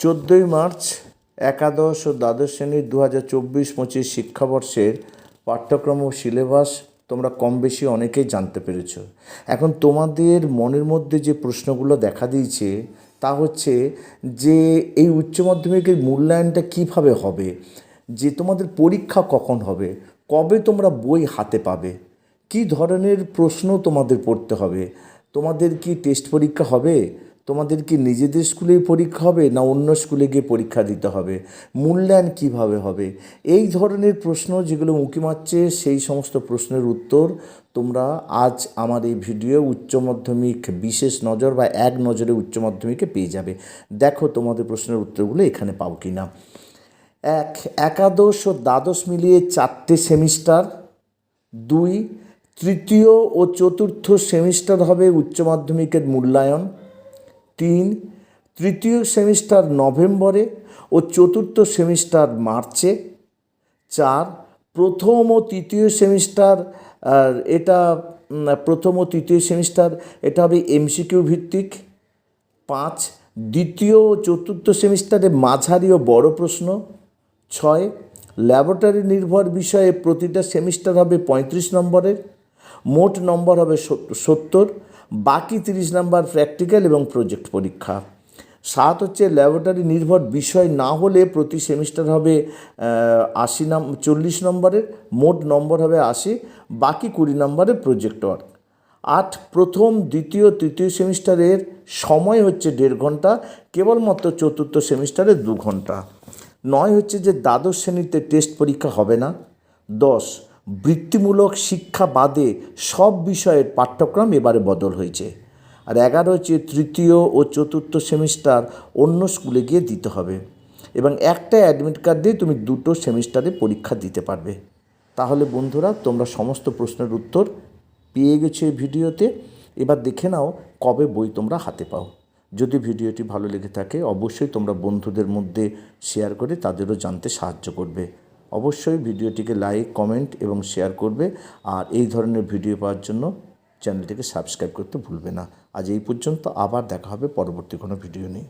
চোদ্দোই মার্চ একাদশ ও দ্বাদশ শ্রেণির দু হাজার চব্বিশ পঁচিশ শিক্ষাবর্ষের পাঠ্যক্রম ও সিলেবাস তোমরা কম বেশি অনেকেই জানতে পেরেছ। এখন তোমাদের মনের মধ্যে যে প্রশ্নগুলো দেখা দিয়েছে, তা হচ্ছে যে এই উচ্চ মাধ্যমিকের মূল্যায়নটা কীভাবে হবে? যে তোমাদের পরীক্ষা কখন হবে? কবে তোমরা বই হাতে পাবে? কি ধরনের প্রশ্ন তোমাদের পড়তে হবে? তোমাদের কি টেস্ট পরীক্ষা হবে? তোমাদের কি নিজেদের স্কুলেই পরীক্ষা হবে না অন্য স্কুলে গিয়ে পরীক্ষা দিতে হবে? মূল্যায়ন কীভাবে হবে? এই ধরনের প্রশ্ন যেগুলো উঁকি মারছে, সেই সমস্ত প্রশ্নের উত্তর তোমরা আজ আমার এই ভিডিও উচ্চ মাধ্যমিক বিশেষ নজর বা এক নজরে উচ্চ মাধ্যমিকে পেয়ে যাবে। দেখো তোমাদের প্রশ্নের উত্তরগুলো এখানে পাও কি না এক, একাদশ ও দ্বাদশ মিলিয়ে চারটে সেমিস্টার। দুই, তৃতীয় ও চতুর্থ সেমিস্টার হবে উচ্চ মাধ্যমিকের মূল্যায়ন। তিন, তৃতীয় সেমিস্টার নভেম্বরে ও চতুর্থ সেমিস্টার মার্চে। চার, প্রথম ও তৃতীয় সেমিস্টার এটা প্রথম ও তৃতীয় সেমিস্টার, এটা হবে এমসিকিউ ভিত্তিক। পাঁচ, দ্বিতীয় ও চতুর্থ সেমিস্টারে মাঝারি ও বড় প্রশ্ন। ছয়, ল্যাবরেটরি নির্ভর বিষয়ে প্রতিটা সেমিস্টার হবে পঁয়ত্রিশ নম্বরের। মোট নম্বর হবে সত্তর, বাকি তিরিশ নম্বর প্র্যাকটিক্যাল এবং প্রজেক্ট পরীক্ষা। সাত হচ্ছে ল্যাবরেটরি নির্ভর বিষয় না হলে প্রতি সেমিস্টার হবে আশি নাম, চল্লিশ নম্বরের, মোট নম্বর হবে আশি, বাকি কুড়ি নম্বরের প্রজেক্ট ওয়ার্ক। আট, প্রথম, দ্বিতীয়, তৃতীয় সেমিস্টারের সময় হচ্ছে দেড় ঘণ্টা, কেবলমাত্র চতুর্থ সেমিস্টারে দু ঘণ্টা। নয় হচ্ছে যে দ্বাদশ শ্রেণীতে টেস্ট পরীক্ষা হবে না। দশ বৃত্তিমূলক শিক্ষা বাদে সব বিষয়ের পাঠ্যক্রম এবারে বদল হয়েছে। আর এগারো হচ্ছে তৃতীয় ও চতুর্থ সেমিস্টার অন্য স্কুলে গিয়ে দিতে হবে। এবং একটা অ্যাডমিট কার্ড দিয়ে তুমি দুটো সেমিস্টারে পরীক্ষা দিতে পারবে। তাহলে বন্ধুরা, তোমরা সমস্ত প্রশ্নের উত্তর পেয়ে গেছো এই ভিডিওতে। এবার দেখে নাও কবে বই তোমরা হাতে পাও। যদি ভিডিওটি ভালো লেগে থাকে, অবশ্যই তোমরা বন্ধুদের মধ্যে শেয়ার করে তাদেরও জানতে সাহায্য করবে। অবশ্যই ভিডিওটিকে লাইক, কমেন্ট এবং শেয়ার করবে। আর এই ধরনের ভিডিও পাওয়ার জন্য চ্যানেলটিকে সাবস্ক্রাইব করতে ভুলবে না। আজ এই পর্যন্ত আবার দেখা হবে পরবর্তী কোনো ভিডিও নিয়ে।